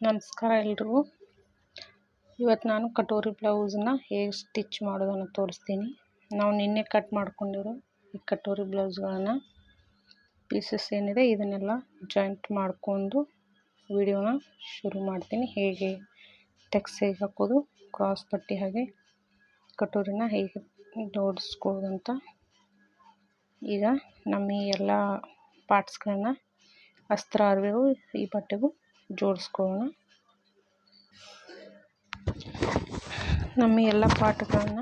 ನಮಸ್ಕಾರ ಎಲ್ರಿಗೂ ಇವತ್ತು ನಾನು ಕಟೋರಿ ಬ್ಲೌಸನ್ನ ಹೇಗೆ ಸ್ಟಿಚ್ ಮಾಡೋದನ್ನು ತೋರಿಸ್ತೀನಿ. ನಾವು ನಿನ್ನೆ ಕಟ್ ಮಾಡ್ಕೊಂಡಿರೋ ಈ ಕಟೋರಿ ಬ್ಲೌಸ್ಗಳನ್ನು ಪೀಸಸ್ ಏನಿದೆ ಇದನ್ನೆಲ್ಲ ಜಾಯಿಂಟ್ ಮಾಡಿಕೊಂಡು ವಿಡಿಯೋನ ಶುರು ಮಾಡ್ತೀನಿ. ಹೇಗೆ ಟೆಕ್ಸ್ ಹೇಗೆ ಹಾಕೋದು ಕ್ರಾಸ್ ಪಟ್ಟಿ ಹಾಗೆ ಕಟೋರಿನ ಹೇಗೆ ಜೋಡಿಸ್ಕೊಳ್ಳೋದಂತ ಈಗ ನಮ್ಮ ಈ ಎಲ್ಲ ಪಾರ್ಟ್ಸ್ಗಳನ್ನ ಅಸ್ತ್ರ ಅರಿವೆಗೂ ಈ ಬಟ್ಟೆಗೂ ಜೋಡಿಸ್ಕೊಳ್ಳೋಣ ನಮ್ಮ ಎಲ್ಲ ಪಾರ್ಟ್ಗಳನ್ನ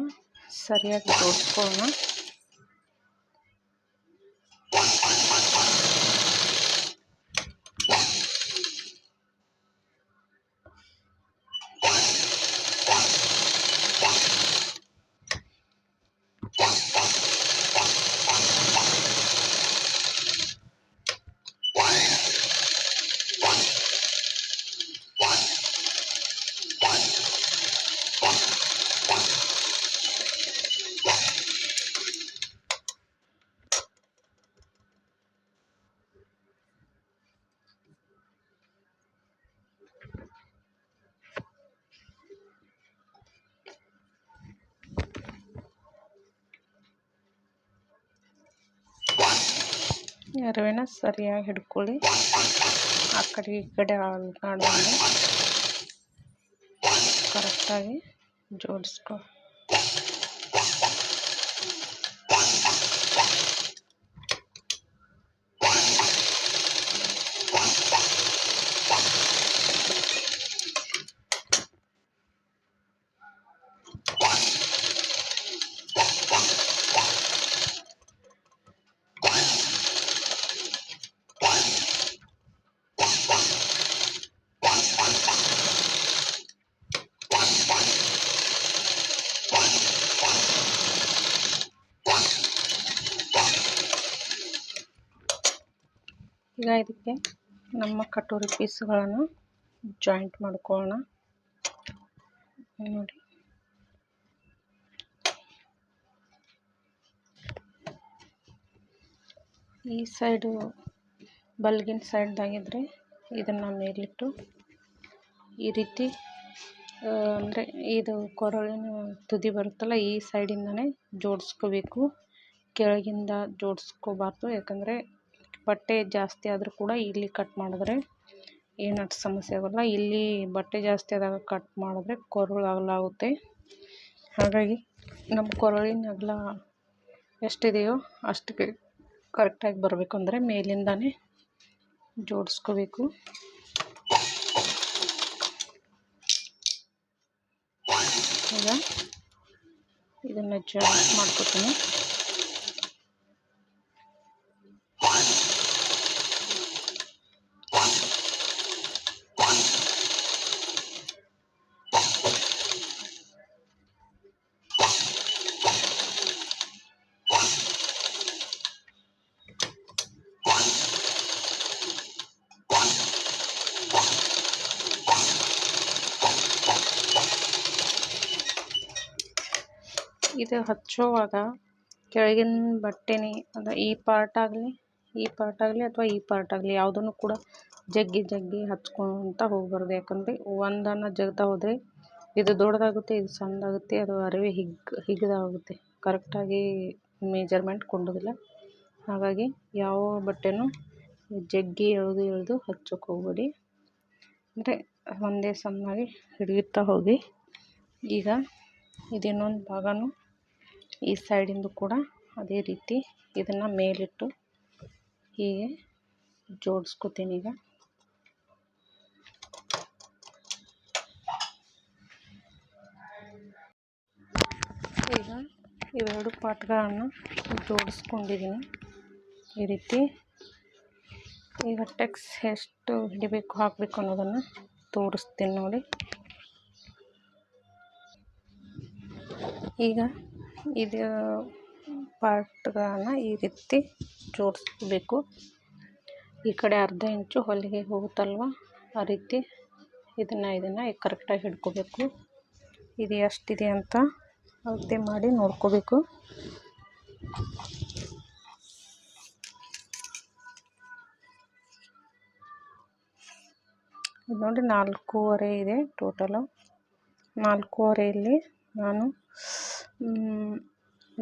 ಸರಿಯಾಗಿ ಜೋಡಿಸ್ಕೊಳ್ಳೋಣ ಅರಿವೆನ ಸರಿಯಾಗಿ ಹಿಡ್ಕೊಳ್ಳಿ. ಆ ಕಡೆ ಈ ಕಡೆ ಕರೆಕ್ಟಾಗಿ ಜೋಡಿಸ್ಕೊ. ಈಗ ಇದಕ್ಕೆ ನಮ್ಮ ಕಟೋರಿ ಪೀಸ್ಗಳನ್ನು ಜಾಯಿಂಟ್ ಮಾಡ್ಕೊಳ್ಳೋಣ. ನೋಡಿ. ಈ ಸೈಡು ಬಲ್ಗಿನ ಸೈಡ್ದಾಗಿದ್ದರೆ ಇದನ್ನು ಮೇಲಿಟ್ಟು ಈ ರೀತಿ ಅಂದರೆ ಇದು ಕೊರಳಿನ ತುದಿ ಬರುತ್ತಲ್ಲ ಈ ಸೈಡಿಂದನೇ ಜೋಡಿಸ್ಕೋಬೇಕು. ಕೆಳಗಿಂದ ಜೋಡಿಸ್ಕೋಬಾರ್ದು, ಯಾಕಂದರೆ ಬಟ್ಟೆ ಜಾಸ್ತಿ ಆದರೂ ಕೂಡ ಇಲ್ಲಿ ಕಟ್ ಮಾಡಿದ್ರೆ ಏನು ಅಷ್ಟು ಸಮಸ್ಯೆ ಆಗೋಲ್ಲ. ಇಲ್ಲಿ ಬಟ್ಟೆ ಜಾಸ್ತಿ ಆದಾಗ ಕಟ್ ಮಾಡಿದ್ರೆ ಕೊರಳು ಅಗಲ ಆಗುತ್ತೆ. ಹಾಗಾಗಿ ನಮ್ಮ ಕೊರಳಿನ ಅಗಲ ಎಷ್ಟಿದೆಯೋ ಅಷ್ಟಕ್ಕೆ ಕರೆಕ್ಟಾಗಿ ಬರಬೇಕು ಅಂದರೆ ಮೇಲಿಂದಲೇ ಜೋಡಿಸ್ಕೋಬೇಕು. ಈಗ ಇದನ್ನು ಜಾಯಿಂಟ್ ಮಾಡ್ಕೋತೀನಿ. ಇದು ಹಚ್ಚುವಾಗ ಕೆಳಗಿನ ಬಟ್ಟೆನೇ, ಅಂದರೆ ಈ ಪಾರ್ಟ್ ಆಗಲಿ, ಈ ಪಾರ್ಟ್ ಆಗಲಿ ಅಥವಾ ಈ ಪಾರ್ಟ್ ಆಗಲಿ ಯಾವುದನ್ನು ಕೂಡ ಜಗ್ಗಿ ಜಗ್ಗಿ ಹಚ್ಕೊತ ಹೋಗ್ಬಾರ್ದು. ಯಾಕಂದರೆ ಒಂದನ್ನು ಜಗ್ತಾ ಹೋದರೆ ಇದು ದೊಡ್ಡದಾಗುತ್ತೆ, ಇದು ಸಣ್ಣದಾಗುತ್ತೆ, ಅದು ಅರಿವೆ ಹಿಗ್ಗ ಹಿಗ್ದಾಗುತ್ತೆ. ಕರೆಕ್ಟಾಗಿ ಮೆಜರ್ಮೆಂಟ್ ಕೊಂಡೋದಿಲ್ಲ. ಹಾಗಾಗಿ ಯಾವ ಬಟ್ಟೆನೂ ಜಗ್ಗಿ ಎಳೆದು ಎಳೆದು ಹಚ್ಚೋಕೆ ಹೋಗಬೇಡಿ. ಅಂದರೆ ಒಂದೇ ಸಮನಾಗಿ ಹಿಡಿಯುತ್ತಾ ಹೋಗಿ. ಈಗ ಇದು ಇನ್ನೊಂದು ಭಾಗನೂ ಈ ಸೈಡಿಂದು ಕೂಡ ಅದೇ ರೀತಿ ಇದನ್ನು ಮೇಲಿಟ್ಟು ಹೀಗೆ ಜೋಡಿಸ್ಕೊತೀನಿ ಈಗ. ಈಗ ಇವೆರಡು ಪಾಟ್ಗಳನ್ನು ಜೋಡಿಸ್ಕೊಂಡಿದ್ದೀನಿ. ಈ ರೀತಿ ಈಗ ಟೆಕ್ಸ್ ಎಷ್ಟು ಹಿಡಿಬೇಕು, ಹಾಕಬೇಕು ಅನ್ನೋದನ್ನು ತೋರಿಸ್ತೀನಿ ನೋಡಿ. ಈಗ ಇದು ಪಾರ್ಟ್ಗಳನ್ನು ಈ ರೀತಿ ಜೋಡಿಸ್ಬೇಕು. ಈ ಕಡೆ ಅರ್ಧ ಇಂಚು ಹೊಲಿಗೆ ಹೋಗುತ್ತಲ್ವ? ಆ ರೀತಿ ಇದನ್ನು ಇದನ್ನು ಕರೆಕ್ಟಾಗಿ ಹಿಡ್ಕೋಬೇಕು. ಇದು ಎಷ್ಟಿದೆ ಅಂತ ಅಳತೆ ಮಾಡಿ ನೋಡ್ಕೋಬೇಕು. ಇದು ನೋಡಿ ನಾಲ್ಕೂವರೆ ಇದೆ ಟೋಟಲು. ನಾಲ್ಕೂವರೆಯಲ್ಲಿ ನಾನು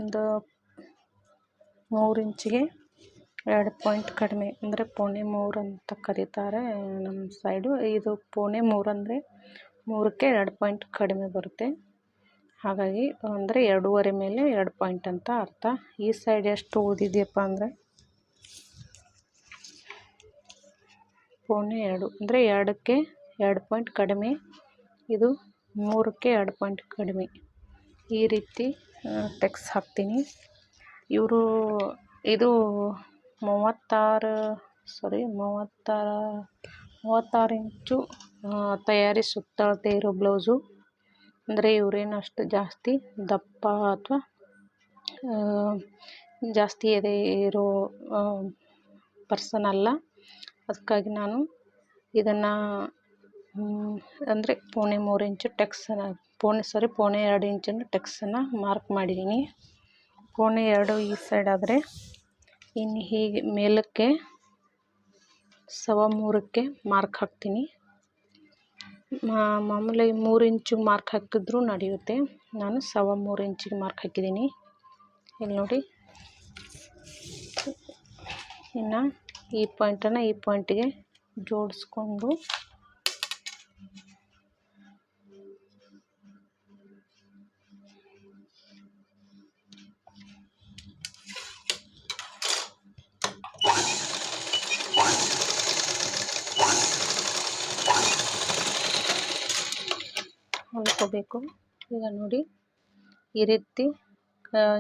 ಒಂದು ಮೂರು ಇಂಚಿಗೆ ಎರಡು ಪಾಯಿಂಟ್ ಕಡಿಮೆ, ಅಂದರೆ ಪೋಣೆ ಮೂರು ಅಂತ ಕರೀತಾರೆ ನಮ್ಮ ಸೈಡು ಇದು ಪೋಣೆ ಮೂರು ಅಂದರೆ ಮೂರಕ್ಕೆ ಎರಡು ಪಾಯಿಂಟ್ ಕಡಿಮೆ ಬರುತ್ತೆ. ಹಾಗಾಗಿ ಅಂದರೆ ಎರಡೂವರೆ ಮೇಲೆ ಎರಡು ಪಾಯಿಂಟ್ ಅಂತ ಅರ್ಥ. ಈ ಸೈಡ್ ಎಷ್ಟು ಓದಿದೆಯಪ್ಪ ಅಂದರೆ ಪೋಣೆ ಎರಡು, ಅಂದರೆ ಎರಡಕ್ಕೆ ಎರಡು ಪಾಯಿಂಟ್ ಕಡಿಮೆ, ಇದು ಮೂರಕ್ಕೆ ಎರಡು ಪಾಯಿಂಟ್ ಕಡಿಮೆ. ಈ ರೀತಿ ಟೆಕ್ಸ್ ಹಾಕ್ತೀನಿ. ಇವರು ಇದು ಮೂವತ್ತಾರು ಸಾರಿ ಮೂವತ್ತಾರ, ಮೂವತ್ತಾರು ಇಂಚು ತಯಾರಿಸುತ್ತಳತೆ ಇರೋ ಬ್ಲೌಸು ಅಂದರೆ ಇವ್ರೇನು ಅಷ್ಟು ಜಾಸ್ತಿ ದಪ್ಪ ಅಥವಾ ಜಾಸ್ತಿ ಎದೆ ಇರೋ ಪರ್ಸನ್ ಅಲ್ಲ. ಅದಕ್ಕಾಗಿ ನಾನು ಇದನ್ನು ಅಂದರೆ ಪೋಣೆ ಮೂರು ಇಂಚು ಟೆಕ್ಸನ್ನು ಪೌಣೆ ಸಾರಿ ಪೋಣೆ ಎರಡು ಇಂಚನ್ನು ಟೆಕ್ಸನ್ನು ಮಾರ್ಕ್ ಮಾಡಿದ್ದೀನಿ ಪೋಣೆ ಎರಡು ಈ ಸೈಡ್ ಆದರೆ, ಇನ್ನು ಹೀಗೆ ಮೇಲಕ್ಕೆ ಸವಾ ಮೂರಕ್ಕೆ ಮಾರ್ಕ್ ಹಾಕ್ತೀನಿ ಮಾಮೂಲಿ ಮೂರು ಇಂಚು ಮಾರ್ಕ್ ಹಾಕಿದ್ರೂ ನಡೆಯುತ್ತೆ. ನಾನು ಸವಾ ಮೂರು ಇಂಚಿಗೆ ಮಾರ್ಕ್ ಹಾಕಿದ್ದೀನಿ ಇಲ್ಲಿ ನೋಡಿ. ಇನ್ನು ಈ ಪಾಯಿಂಟನ್ನು ಈ ಪಾಯಿಂಟಿಗೆ ಜೋಡಿಸ್ಕೊಂಡು ಹೊಲ್ಕೋಬೇಕು ಈಗ ನೋಡಿ, ಈ ರೀತಿ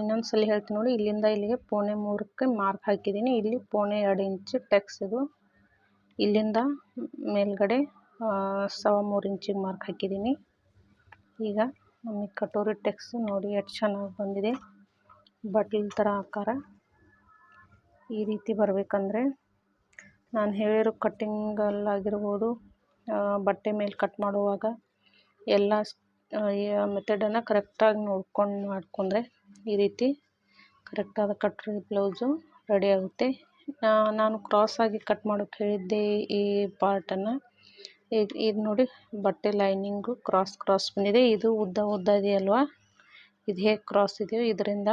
ಇನ್ನೊಂದು ಸಲ ಹೇಳ್ತೀನಿ ನೋಡಿ, ಇಲ್ಲಿಂದ ಇಲ್ಲಿಗೆ ಪೋಣೆ ಮೂರಕ್ಕೆ ಮಾರ್ಕ್ ಹಾಕಿದ್ದೀನಿ. ಇಲ್ಲಿ ಪೋಣೆ ಎರಡು ಇಂಚು ಟೆಕ್ಸ್ ಇದು. ಇಲ್ಲಿಂದ ಮೇಲ್ಗಡೆ ಸವಾ ಮೂರು ಇಂಚಿಗೆ ಮಾರ್ಕ್ ಹಾಕಿದ್ದೀನಿ. ಈಗ ನಮಗೆ ಕಟೋರಿ ಟೆಕ್ಸ್ ನೋಡಿ ಎಷ್ಟು ಚೆನ್ನಾಗಿ ಬಂದಿದೆ. ಬಟ್ಲ್ ಥರ ಆಕಾರ. ಈ ರೀತಿ ಬರಬೇಕಂದ್ರೆ, ನಾನು ಹೇಳಿರೋ ಕಟ್ಟಿಂಗಲ್ಲಾಗಿರ್ಬೋದು ಬಟ್ಟೆ ಮೇಲೆ ಕಟ್ ಮಾಡುವಾಗ ಎಲ್ಲ ಮೆಥಡನ್ನು ಕರೆಕ್ಟಾಗಿ ನೋಡ್ಕೊಂಡು ಮಾಡಿಕೊಂಡ್ರೆ ಈ ರೀತಿ ಕರೆಕ್ಟಾದ ಕಟ್ರಿ ಬ್ಲೌಸು ರೆಡಿ ಆಗುತ್ತೆ. ನಾನು ಕ್ರಾಸಾಗಿ ಕಟ್ ಮಾಡೋಕ್ಕೆ ಹೇಳಿದ್ದೆ ಈ ಪಾರ್ಟನ್ನು. ಈಗ ಇದು ನೋಡಿ ಬಟ್ಟೆ ಲೈನಿಂಗು ಕ್ರಾಸ್ ಕ್ರಾಸ್ ಬಂದಿದೆ. ಇದು ಉದ್ದ ಉದ್ದ ಇದೆಯಲ್ವಾ ಇದು ಹೇಗೆ ಕ್ರಾಸ್ ಇದೆಯೋ ಇದರಿಂದ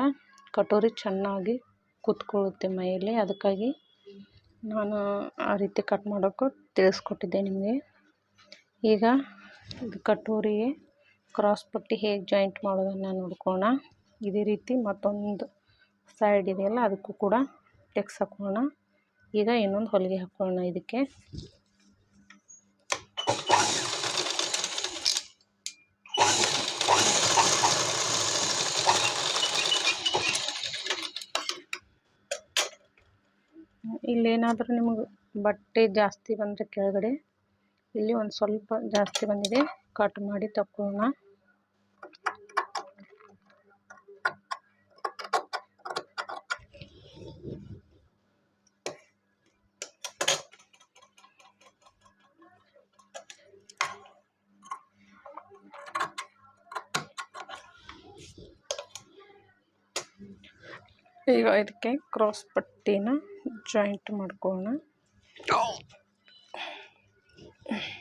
ಕಟೋರಿ ಚೆನ್ನಾಗಿ ಕೂತ್ಕೊಳ್ಳುತ್ತೆ ಮೈಯಲ್ಲಿ. ಅದಕ್ಕಾಗಿ ನಾನು ಆ ರೀತಿ ಕಟ್ ಮಾಡೋಕ್ಕೂ ತಿಳಿಸ್ಕೊಟ್ಟಿದ್ದೆ ನಿಮಗೆ. ಈಗ ಇದು ಕಟೋರಿಗೆ ಕ್ರಾಸ್ ಪಟ್ಟಿ ಹೇಗೆ ಜಾಯಿಂಟ್ ಮಾಡೋದನ್ನು ನೋಡ್ಕೋಣ ಇದೇ ರೀತಿ ಮತ್ತೊಂದು ಸೈಡ್ ಇದೆಯಲ್ಲ ಅದಕ್ಕೂ ಕೂಡ ಟೆಕ್ಸ್ ಹಾಕೋಣ. ಈಗ ಇನ್ನೊಂದು ಹೊಲಿಗೆ ಹಾಕೋಣ ಇದಕ್ಕೆ. ಇಲ್ಲೇನಾದರೂ ನಿಮಗೆ ಬಟ್ಟೆ ಜಾಸ್ತಿ ಬಂದರೆ ಕೆಳಗಡೆ ಇಲ್ಲಿ ಒಂದು ಸ್ವಲ್ಪ ಜಾಸ್ತಿ ಬಂದಿದೆ. ಕಟ್ ಮಾಡಿ ತಕ್ಕೋಣ. ಈಗ ಇದಕ್ಕೆ ಕ್ರಾಸ್ ಪಟ್ಟಿನ ಜಾಯಿಂಟ್ ಮಾಡ್ಕೊಳ್ಳೋಣ Yeah.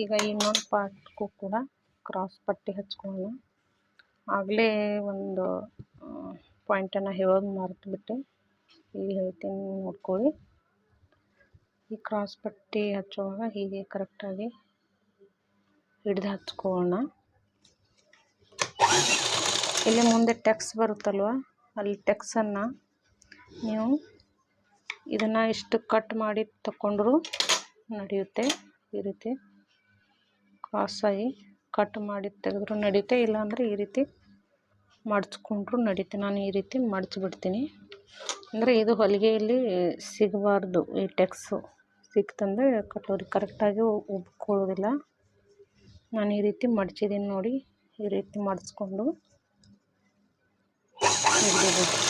ಈಗ ಇನ್ನೊಂದು ಪಾರ್ಟ್ಗೂ ಕೂಡ ಕ್ರಾಸ್ ಪಟ್ಟಿ ಹಚ್ಕೊಳ್ಳೋಣ ಆಗಲೇ ಒಂದು ಪಾಯಿಂಟನ್ನು ಹೇಳೋದು ಮರೆತುಬಿಟ್ಟೆ ಈಗ ಹೇಳ್ತೀನಿ ನೋಡ್ಕೊಳ್ಳಿ. ಈ ಕ್ರಾಸ್ ಪಟ್ಟಿ ಹಚ್ಚುವಾಗ ಹೀಗೆ ಕರೆಕ್ಟಾಗಿ ಹಿಡಿದು ಹಚ್ಕೊಳ್ಳೋಣ. ಇಲ್ಲಿ ಮುಂದೆ ಟೆಕ್ಸ್ ಬರುತ್ತಲ್ವ? ಅಲ್ಲಿ ಟೆಕ್ಸನ್ನು ನೀವು ಇದನ್ನು ಇಷ್ಟು ಕಟ್ ಮಾಡಿ ತಗೊಂಡ್ರು ನಡೆಯುತ್ತೆ ಈ ರೀತಿ. ಕ್ರಾಸಾಗಿ ಕಟ್ ಮಾಡಿ ತೆಗೆದ್ರು ನಡೆಯುತ್ತೆ ಇಲ್ಲಾಂದರೆ ಈ ರೀತಿ ಮಡಚ್ಕೊಂಡ್ರು ನಡೀತೆ. ನಾನು ಈ ರೀತಿ ಮಡಚ್ಬಿಡ್ತೀನಿ. ಅಂದರೆ ಇದು ಹೊಲಿಗೆಯಲ್ಲಿ ಸಿಗಬಾರ್ದು. ಈ ಟೆಕ್ಸು ಸಿಕ್ತಂದರೆ ಕಟೋರಿ ಕರೆಕ್ಟಾಗಿ ಉಬ್ಕೊಳ್ಳೋದಿಲ್ಲ. ನಾನು ಈ ರೀತಿ ಮಡ್ಚಿದ್ದೀನಿ ನೋಡಿ. ಈ ರೀತಿ ಮಡಿಸ್ಕೊಂಡು ಹಿಡಿದಿದ್ದೀನಿ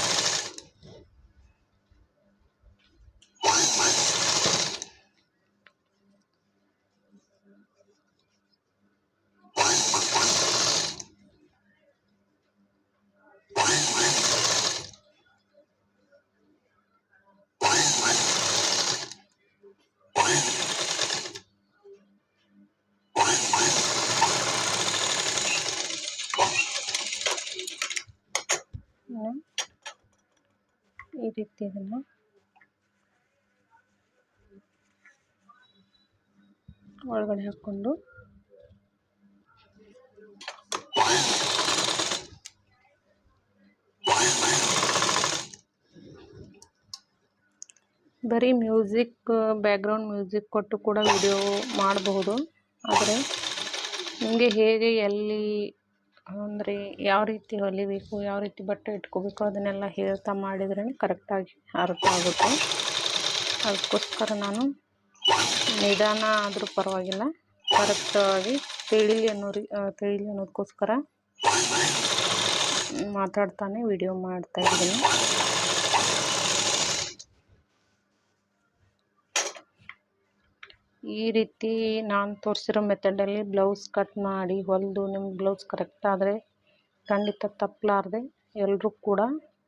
ಇನ್ನು ರೀತಿ ಇದನ್ನು. ಒಳಗಡೆ ಹಾಕ್ಕೊಂಡು. ಬರೀ ಮ್ಯೂಸಿಕ್, ಬ್ಯಾಕ್ಗ್ರೌಂಡ್ ಮ್ಯೂಸಿಕ್ ಕೊಟ್ಟು ಕೂಡ ವಿಡಿಯೋ ಮಾಡಬಹುದು. ಆದರೆ ನಿಮಗೆ ಹೇಗೆ, ಎಲ್ಲಿ ಅಂದರೆ ಯಾವ ರೀತಿ ಹೊಲಿಬೇಕು, ಯಾವ ರೀತಿ ಬಟ್ಟೆ ಇಟ್ಕೋಬೇಕು ಅದನ್ನೆಲ್ಲ ಹೇಳ್ತಾ ಮಾಡಿದ್ರೇ ಕರೆಕ್ಟಾಗಿ ಅರ್ಥ ಆಗುತ್ತೆ. ಅದಕ್ಕೋಸ್ಕರ ನಾನು ನಿಧಾನ ಆದರೂ ಪರವಾಗಿಲ್ಲ, ಕರೆಕ್ಟಾಗಿ ತಿಳಿಲಿ ಅನ್ನೋ ರೀ ತಿಳಿಲಿ ಅನ್ನೋದಕ್ಕೋಸ್ಕರ ಮಾತಾಡ್ತಾನೆ, ವಿಡಿಯೋ ಮಾಡ್ತಾಯಿದ್ದೀನಿ ಈ ರೀತಿ ನಾನು ತೋರಿಸಿರೋ ಮೆಥಡಲ್ಲಿ ಬ್ಲೌಸ್ ಕಟ್ ಮಾಡಿ ಹೊಲಿದು ನಿಮ್ಮ ಬ್ಲೌಸ್ ಕರೆಕ್ಟ್ ಆದರೆ ಖಂಡಿತ ತಪ್ಪಲಾರ್ದೆ ಎಲ್ಲರೂ ಕೂಡ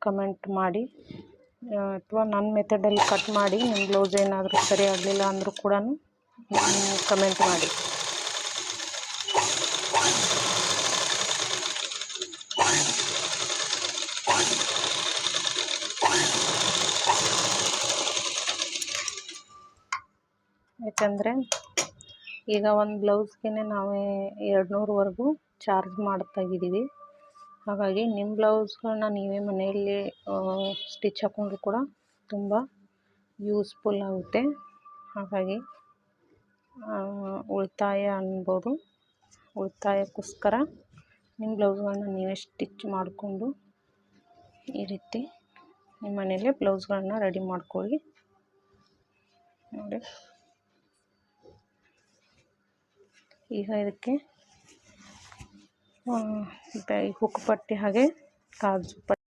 ಕಮೆಂಟ್ ಮಾಡಿ. ಅಥವಾ ನನ್ನ ಮೆಥಡಲ್ಲಿ ಕಟ್ ಮಾಡಿ ನಿಮ್ಮ ಬ್ಲೌಸ್ ಏನಾದರೂ ಸರಿ ಆಗಲಿಲ್ಲ ಅಂದರೂ ಕೂಡ ಕಮೆಂಟ್ ಮಾಡಿ. ಯಾಕಂದರೆ ಈಗ ಒಂದು ಬ್ಲೌಸ್ಗೆ ನಾವೇ ಎರಡು ನೂರವರೆಗೂ ಚಾರ್ಜ್ ಮಾಡ್ತಾಯಿದ್ದೀವಿ ಹಾಗಾಗಿ ನಿಮ್ಮ ಬ್ಲೌಸ್ಗಳನ್ನ ನೀವೇ ಮನೆಯಲ್ಲಿ ಸ್ಟಿಚ್ ಹಾಕ್ಕೊಂಡ್ರು ಕೂಡ ತುಂಬ ಯೂಸ್ಫುಲ್ ಆಗುತ್ತೆ. ಹಾಗಾಗಿ ಉಳಿತಾಯ ಅನ್ಬೋದು. ಉಳಿತಾಯಕ್ಕೋಸ್ಕರ ನಿಮ್ಮ ಬ್ಲೌಸ್ಗಳನ್ನ ನೀವೇ ಸ್ಟಿಚ್ ಮಾಡಿಕೊಂಡು ಈ ರೀತಿ ನಿಮ್ಮ ಮನೆಯಲ್ಲೇ ಬ್ಲೌಸ್ಗಳನ್ನ ರೆಡಿ ಮಾಡ್ಕೊಳ್ಳಿ. ನೋಡಿ. ಈಗ ಇದಕ್ಕೆ ಹುಕ್ ಪಟ್ಟಿ ಹಾಗೆ ಕಾಜು ಪಟ್ಟಿ.